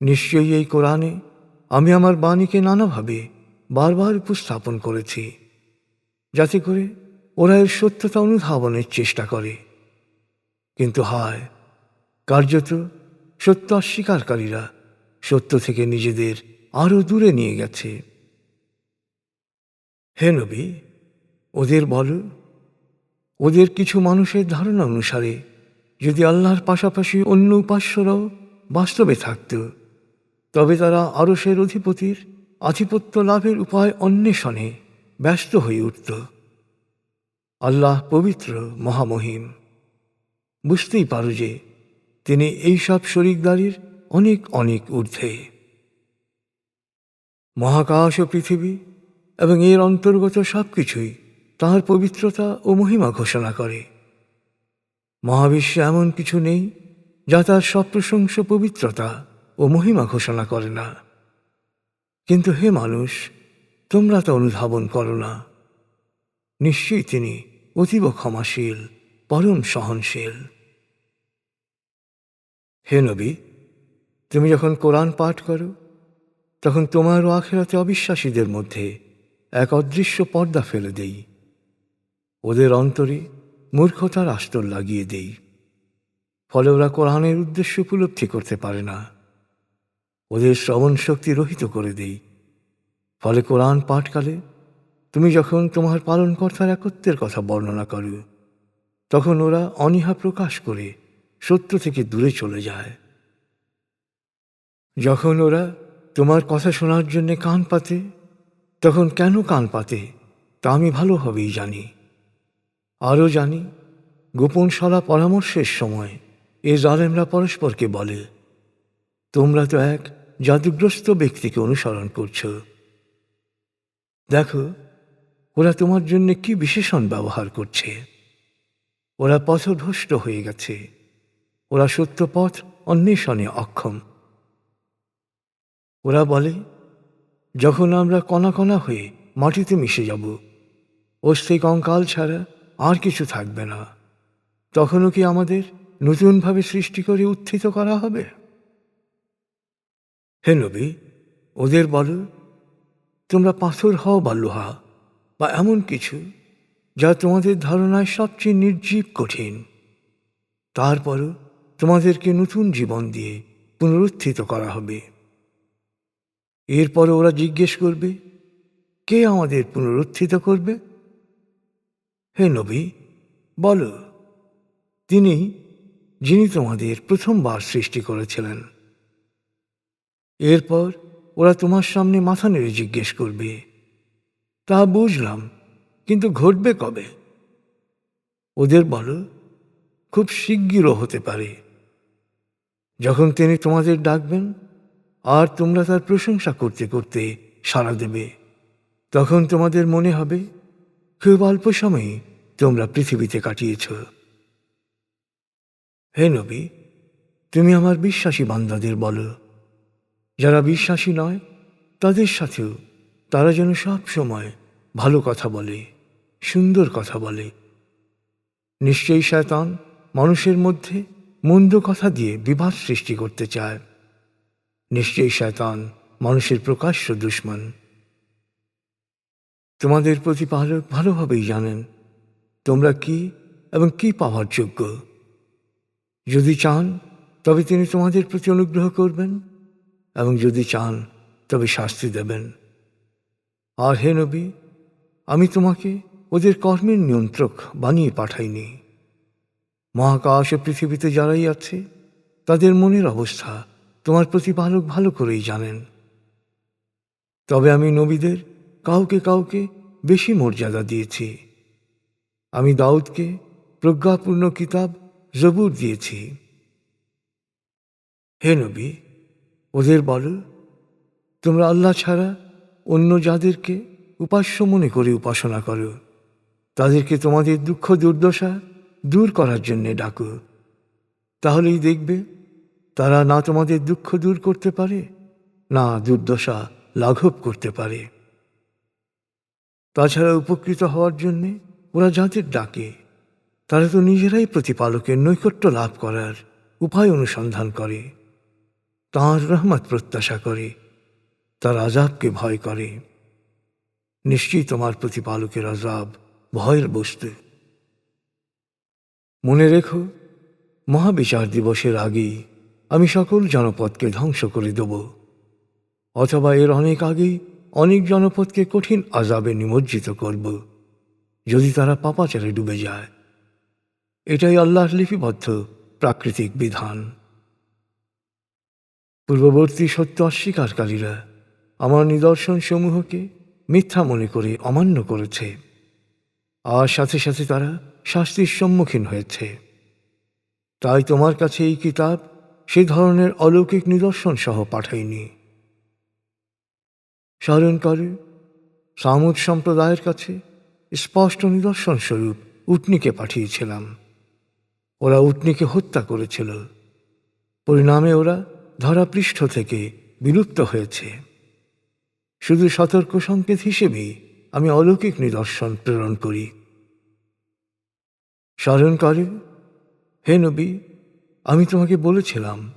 নিশ্চয়ই এই কোরআনে আমি আমার বাণীকে নানাভাবে বারবার উপস্থাপন করেছি, যাতে করে ওরা এর সত্যতা অনুধাবনের চেষ্টা করে। কিন্তু হায়, কার্যত সত্য অস্বীকারীরা সত্য থেকে নিজেদের আরও দূরে নিয়ে গেছে। হে নবী, ওদের বল, ওদের কিছু মানুষের ধারণা অনুসারে যদি আল্লাহর পাশাপাশি অন্য উপাস্যরাও বাস্তবে থাকত তবে তারা আরসের অধিপতির আধিপত্য লাভের উপায় অন্বেষণে ব্যস্ত হয়ে উঠত। আল্লাহ পবিত্র মহামহিম। বুঝতেই পারো যে তিনি এইসব শরিকদারির অনেক অনেক ঊর্ধ্বে। মহাকাশ ও পৃথিবী এবং এর অন্তর্গত সব কিছুই তাঁর পবিত্রতা ও মহিমা ঘোষণা করে। মহাবিশ্বে এমন কিছু নেই যা তার সপ্রশংস পবিত্রতা ও মহিমা ঘোষণা করে না। কিন্তু হে মানুষ, তোমরা তা অনুধাবন করো না। নিশ্চয়ই তিনি অতীব ক্ষমাশীল, পরম সহনশীল। হে নবী, তুমি যখন কোরআন পাঠ করো, তখন তোমার ও আখেরাতে অবিশ্বাসীদের মধ্যে এক অদৃশ্য পর্দা ফেলে দেই। ওদের অন্তরে মূর্খতার আস্তর লাগিয়ে দেই। ফলে ওরা কোরআনের উদ্দেশ্য উপলব্ধি করতে পারে না। ওদের শ্রবণ শক্তি রহিত করে দেই। ফলে কোরআন পাঠকালে তুমি যখন তোমার পালনকর্তার একত্বের কথা বর্ণনা করো, তখন ওরা অনীহা প্রকাশ করে সত্য থেকে দূরে চলে যায়। যখন ওরা তোমার কথা শোনার জন্যে কান পাতে, তখন কেন কান পাতে, তা আমি ভালোভাবেই জানি। আরও জানি, গোপন সলা পরামর্শের সময় এ জালেমরা পরস্পরকে বলে, তোমরা তো এক জাদুগ্রস্ত ব্যক্তিকে অনুসরণ করছ। দেখো, ওরা তোমার জন্য কি বিশেষণ ব্যবহার করছে? ওরা পথভ্রষ্ট হয়ে গেছে। ওরা সত্য পথ অন্বেষণে অক্ষম। ওরা বলে, যখন আমরা কণা কণা হয়ে মাটিতে মিশে যাব অস্থি কঙ্কাল ছাড়া আর কিছু থাকবে না। তখনও কি আমাদের নতুনভাবে সৃষ্টি করে উত্থিত করা হবে? হে নবী, ওদের বলো, তোমরা পাথর হও বা লোহা বা এমন কিছু যা তোমাদের ধারণায় সবচেয়ে নির্জীব কঠিন। তারপরও তোমাদেরকে নতুন জীবন দিয়ে পুনরুত্থিত করা হবে। এরপরে ওরা জিজ্ঞেস করবে, কে আমাদের পুনরুত্থিত করবে? হে নবী, বলো। তিনি, যিনি তোমাদের প্রথমবার সৃষ্টি করেছিলেন। এরপর ওরা তোমার সামনে মাথা নেড়ে জিজ্ঞেস করবে, তা বুঝলাম, কিন্তু ঘটবে কবে? ওদের বলো, খুব শিগগিরও হতে পারে। যখন তিনি তোমাদের ডাকবেন আর তোমরা তার প্রশংসা করতে করতে সাড়া দেবে, তখন তোমাদের মনে হবে, খুব অল্প সময়ে তোমরা পৃথিবীতে কাটিয়েছ। হে নবী, তুমি আমার বিশ্বাসী বান্দাদের বলো যারা বিশ্বাসী নয়, তাদের সাথেও তারা যেন সব সময় ভালো কথা বলে, সুন্দর কথা বলে। নিশ্চয়ই শয়তান মানুষের মধ্যে মন্দ কথা দিয়ে বিবাদ সৃষ্টি করতে চায়। নিশ্চয়ই শয়তান মানুষের প্রকাশ্য দুশ্মন। তোমাদের প্রতিপালক ভালোভাবেই জানেন, তোমরা কি এবং কি পাওয়ার যোগ্য। যদি চান, তবে তিনি তোমাদের প্রতি অনুগ্রহ করবেন। এবং যদি চান, তবে শাস্তি দেবেন। আর হে নবী, আমি তোমাকে ওদের কর্মের নিয়ন্ত্রক বানিয়ে পাঠাইনি। মহাকাশ ও পৃথিবীতে যারাই আছে, তাদের মনের অবস্থা তোমার প্রতিপালক ভালো করেই জানেন। তবে আমি নবীদের কাউকে কাউকে বেশি মর্যাদা দিয়েছি। আমি দাউদকে প্রজ্ঞাপূর্ণ কিতাব জবুর দিয়েছি। হে নবী ওদের বলো, তোমরা আল্লাহ ছাড়া অন্য যাদেরকে উপাস্য মনে করে উপাসনা করো, তাদেরকে তোমাদের দুঃখ দুর্দশা দূর করার জন্যে ডাকো। তাহলেই দেখবে তারা না তোমাদের দুঃখ দূর করতে পারে, না দুর্দশা লাঘব করতে পারে। তাছাড়া উপকৃত হওয়ার জন্যে ওরা যাদের ডাকে, তারা তো নিজেরাই প্রতিপালকের নৈকট্য লাভ করার উপায় অনুসন্ধান করে। তাঁর রহমত প্রত্যাশা করে, তার আজাবকে ভয় করে। নিশ্চয়ই তোমার প্রতিপালকের আজাব ভয়ের বস্তু। মনে রেখো, মহাবিচার দিবসের আগেই আমি সকল জনপদকে ধ্বংস করে দেব। অথবা এর অনেক আগেই অনেক জনপদকে কঠিন আজাবে নিমজ্জিত করব, যদি তারা পাপাচারে ডুবে যায়। এটাই আল্লাহর লিপিবদ্ধ প্রাকৃতিক বিধান। পূর্ববর্তী সত্য অস্বীকারীরা আমার নিদর্শন সমূহকে মিথ্যা মনে করে অমান্য করেছে। আর সাথে সাথে তারা শাস্তির সম্মুখীন হয়েছে। তাই তোমার কাছে এই কিতাব সে ধরনের অলৌকিক নিদর্শন সহ পাঠাইনি। স্মরণ করে সামুদ সম্প্রদায়ের কাছে স্পষ্ট নিদর্শন স্বরূপ উটনিকে পাঠিয়েছিলাম। ওরা উটনিকে হত্যা করেছিল। পরিণামে ওরা ধরাপৃষ্ঠ থেকে বিলুপ্ত হয়েছে। শুধু সতর্ক সংকেত হিসেবেই আমি অলৌকিক নিদর্শন প্রেরণ করি। স্মরণ করে, হে নবী, আমি তোমাকে বলেছিলাম,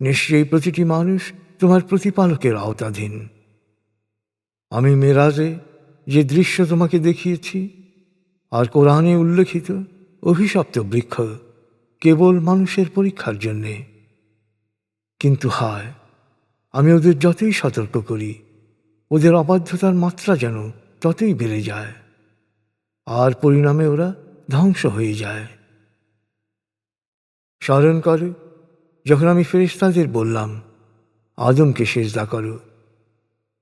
নিশ্চয়ই প্রতিটি মানুষ তোমার প্রতিপালকের আওতাধীন। আমি মেরাজে যে দৃশ্য তোমাকে দেখিয়েছি, আর কোরআনে উল্লেখিত অভিশপ্ত বৃক্ষ কেবল মানুষের পরীক্ষার জন্যে। কিন্তু হায়, আমি ওদের যতই সতর্ক করি, ওদের অবাধ্যতার মাত্রা যেন ততই বেড়ে যায়, আর পরিণামে ওরা ধ্বংস হয়ে যায়। স্মরণ করে, যখন আমি ফেরিস্তাদের বললাম, আদমকে সেজদা করো,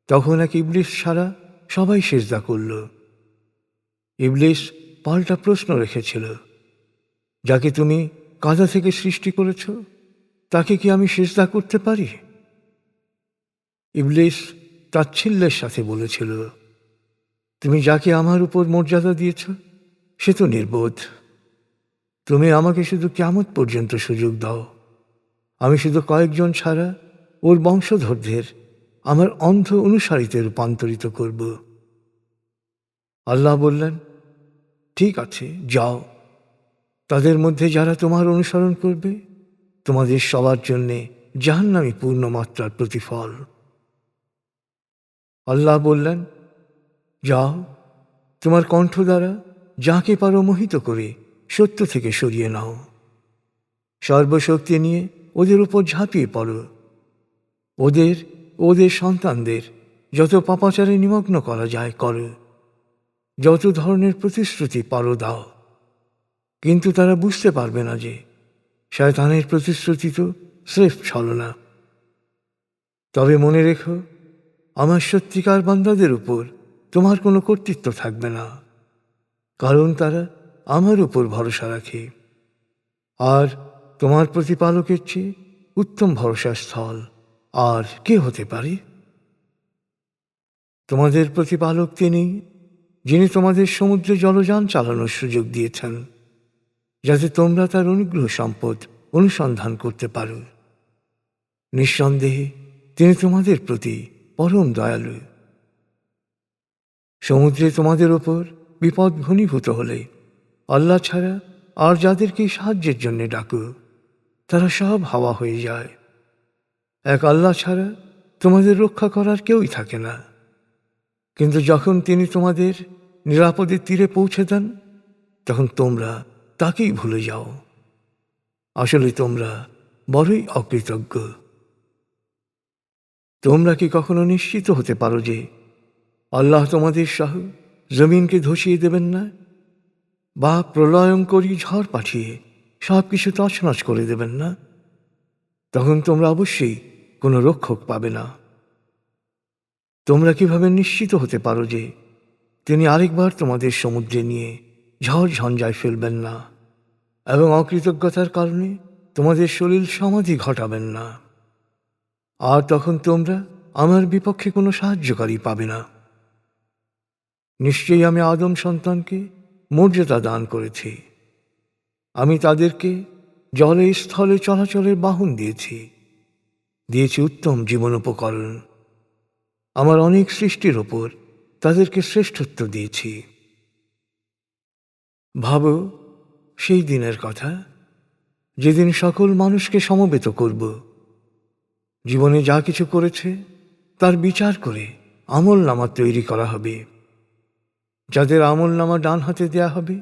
তখন এক ইবলিশ ছাড়া সবাই সেজদা করল। ইবলিশ পাল্টা প্রশ্ন রেখেছিল, যাকে তুমি কাদা থেকে সৃষ্টি করেছ? তাকে কি আমি সেজদা করতে পারি? ইবলিশ তাচ্ছিল্যের সাথে বলেছিল, তুমি যাকে আমার উপর মর্যাদা দিয়েছ, সে তো নির্বোধ। তুমি আমাকে শুধু কেমন পর্যন্ত সুযোগ দাও। আমি শুধু কয়েকজন ছাড়া ওর বংশধরদের আমার অন্ধ অনুসারীতে রূপান্তরিত করব। আল্লাহ বললেন, ঠিক আছে, যাও। তাদের মধ্যে যারা তোমার অনুসরণ করবে তোমাদের সবার জন্যে জাহান্নামী পূর্ণমাত্রার প্রতিফল। আল্লাহ বললেন, যাও, তোমার কণ্ঠ দ্বারা যাকে পারো মোহিত করে সত্য থেকে সরিয়ে নাও। সর্বশক্তি নিয়ে ওদের উপর ঝাঁপিয়ে পড়ো। ওদের ওদের সন্তানদের যত পাপাচারে নিমগ্ন করা যায় করো। যত ধরনের প্রতিশ্রুতি পারো দাও। কিন্তু তারা বুঝতে পারবে না যে শয়তানের প্রতিশ্রুতি তো স্রেফ ছলনা। তবে মনে রেখো, আমার সত্যিকার বান্দাদের উপর তোমার কোনো কর্তৃত্ব থাকবে না, কারণ তারা আমার উপর ভরসা রাখে। আর তোমার প্রতিপালকের চেয়ে উত্তম ভরসার স্থল আর কে হতে পারে? তোমাদের প্রতিপালক তিনি, যিনি তোমাদের সমুদ্রে জলযান চালানোর সুযোগ দিয়েছেন। যাতে তোমরা তার অনুগ্রহ সম্পদ অনুসন্ধান করতে পারো। নিঃসন্দেহে তিনি তোমাদের প্রতি পরম দয়ালু। সমুদ্রে তোমাদের ওপর বিপদ ঘনীভূত হলে আল্লাহ ছাড়া আর যাদেরকে সাহায্যের জন্য ডাকো, তারা সব হাওয়া হয়ে যায়। এক আল্লাহ ছাড়া তোমাদের রক্ষা করার কেউই থাকে না। কিন্তু যখন তিনি তোমাদের নিরাপদে তীরে পৌঁছে দেন, তখন তোমরা তাকেই ভুলে যাও। আসলে তোমরা বড়ই অকৃতজ্ঞ। তোমরা কি কখনো নিশ্চিত হতে পারো যে আল্লাহ তোমাদের সহ জমিনকে ধসিয়ে দেবেন না? বা প্রলয়ঙ্করী ঝড় পাঠিয়ে সব কিছু তছনছ করে দেবেন না? তখন তোমরা অবশ্যই কোনো রক্ষক পাবে না। তোমরা কীভাবে নিশ্চিত হতে পারো যে তিনি আরেকবার তোমাদের সমুদ্রে নিয়ে ঝড় ঝঞ্ঝায় ফেলবেন না? এবং অকৃতজ্ঞতার কারণে তোমাদের শরীর সমাধি ঘটাবেন না। আর তখন তোমরা আমার বিপক্ষে কোনো সাহায্যকারী পাবে না। নিশ্চয়ই আমি আদম সন্তানকে মর্যাদা দান করেছি। আমি তাদেরকে জলে স্থলে চলাচলের বাহন দিয়েছি। দিয়েছি উত্তম জীবন উপকরণ। আমার অনেক সৃষ্টির ওপর তাদেরকে শ্রেষ্ঠত্ব দিয়েছি। ভাবো সেই দিনের কথা, যেদিন সকল মানুষকে সমবেত করব। জীবনে যা কিছু করেছে, তার বিচার করে আমল নামা তৈরি করা হবে। যাদের আমল নামা ডান হাতে দেয়া হবে,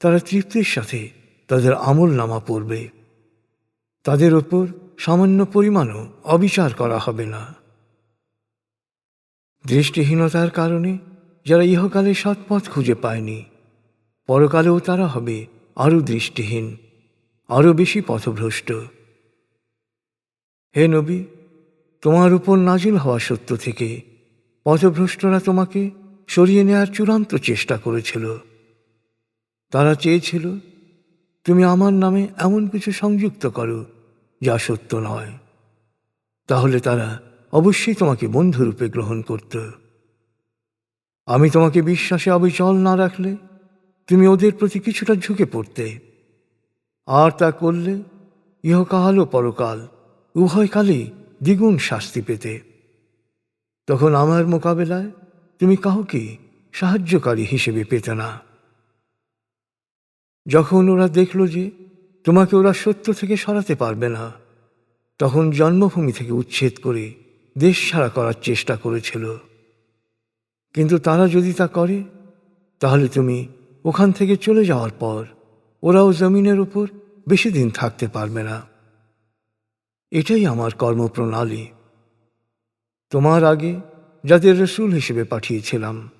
তারা তৃপ্তির সাথে তাদের আমল নামা পড়বে। তাদের ওপর সামান্য পরিমাণও অবিচার করা হবে না। দৃষ্টিহীনতার কারণে যারা ইহকালে সৎপথ খুঁজে পায়নি, পরকালেও তারা হবে আরও দৃষ্টিহীন আরও বেশি পথভ্রষ্ট। হে নবী, তোমার উপর নাজিল হওয়া সত্য থেকে পথভ্রষ্টরা তোমাকে সরিয়ে নেয়ার চূড়ান্ত চেষ্টা করেছিল। তারা চেয়েছিল, তুমি আমার নামে এমন কিছু সংযুক্ত করো যা সত্য নয়। তাহলে তারা অবশ্যই তোমাকে বন্ধুরূপে গ্রহণ করত। আমি তোমাকে বিশ্বাসে অবিচল না রাখলে তুমি ওদের প্রতি কিছুটা ঝুঁকে পড়তে। আর তা করলে ইহকাল ও পরকাল উভয়কালেই দ্বিগুণ শাস্তি পেতে। তখন আমার মোকাবেলায় তুমি কাউকে সাহায্যকারী হিসেবে পেতে না। যখন ওরা দেখল যে তোমাকে ওরা সত্য থেকে সরাতে পারবে না, তখন জন্মভূমি থেকে উচ্ছেদ করে দেশ ছাড়া করার চেষ্টা করেছিল। কিন্তু তারা যদি তা করে, তাহলে তুমি ওখান থেকে চলে যাওয়ার পর ওরাও জমিনের উপর বেশি দিন থাকতে পারবে না। এটাই আমার কর্মপ্রণালী। তোমার আগে যাদের রসুল হিসেবে পাঠিয়েছিলাম,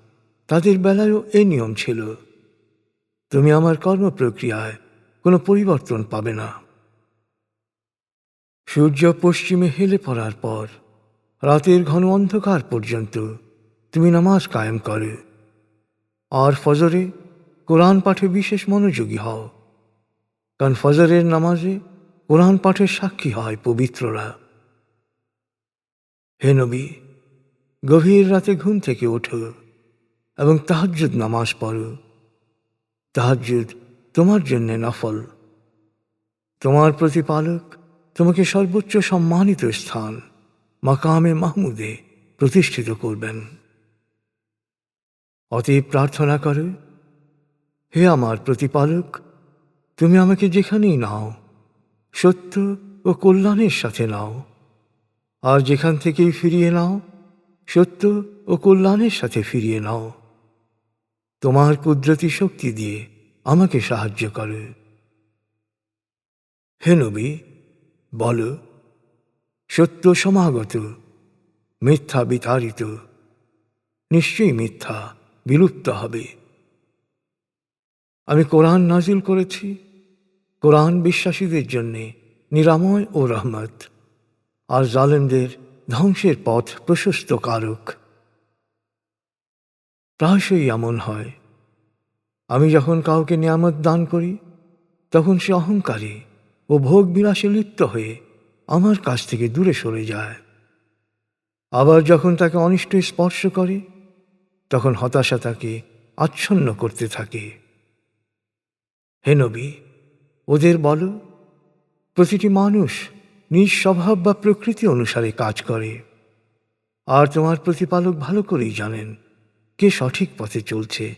তাদের বেলায়ও এই নিয়ম ছিল। তুমি আমার কর্মপ্রক্রিয়ায় কোনো পরিবর্তন পাবে না। সূর্য পশ্চিমে হেলে পড়ার পর রাতের ঘন অন্ধকার পর্যন্ত তুমি নামাজ কায়েম করে। আর ফজরে কোরআন পাঠে বিশেষ মনোযোগী হও। কারণ ফজরের নামাজে কোরআন পাঠের সাক্ষী হয় পবিত্ররা। হে নবী, গভীর রাতে ঘুম থেকে ওঠো এবং তাহাজ্জুদ নামাজ পড়ো। তাহাজ্জুদ তোমার জন্যে নফল। তোমার প্রতিপালক তোমাকে সর্বোচ্চ সম্মানিত স্থান মাকামে মাহমুদে প্রতিষ্ঠিত করবেন। অতএব প্রার্থনা করে হে আমার প্রতিপালক, তুমি আমাকে যেখানেই নাও, সত্য ও কল্যাণের সাথে নাও। আর যেখান থেকেই ফিরিয়ে নাও, সত্য ও কল্যাণের সাথে ফিরিয়ে নাও। তোমার কুদরতি শক্তি দিয়ে আমাকে সাহায্য করো। হে নবী, বল, সত্য সমাগত, মিথ্যা বিতাড়িত, নিশ্চয়ই মিথ্যা বিলুপ্ত হবে। আমি কোরআন নাজিল করেছি কোরআন বিশ্বাসীদের জন্যে নিরাময় ও রহমত। আর জালেমদের ধ্বংসের পথ প্রশস্ত কারক। প্রায়শই এমন হয়। আমি যখন কাউকে নিয়ামত দান করি, তখন সে অহংকারী ও ভোগ বিলাসে লিপ্ত হয়ে আমার কাছ থেকে দূরে সরে যায়। আবার যখন তাকে অনিষ্ট স্পর্শ করে, তখন হতাশা তাকে আচ্ছন্ন করতে থাকে। হে নবী, ওদের বলো, প্রতিটি মানুষ নিজ স্বভাব বা প্রকৃতি অনুসারে কাজ করে। আর তোমার প্রতিপালক ভালো করেই জানেন কে সঠিক পথে চলছে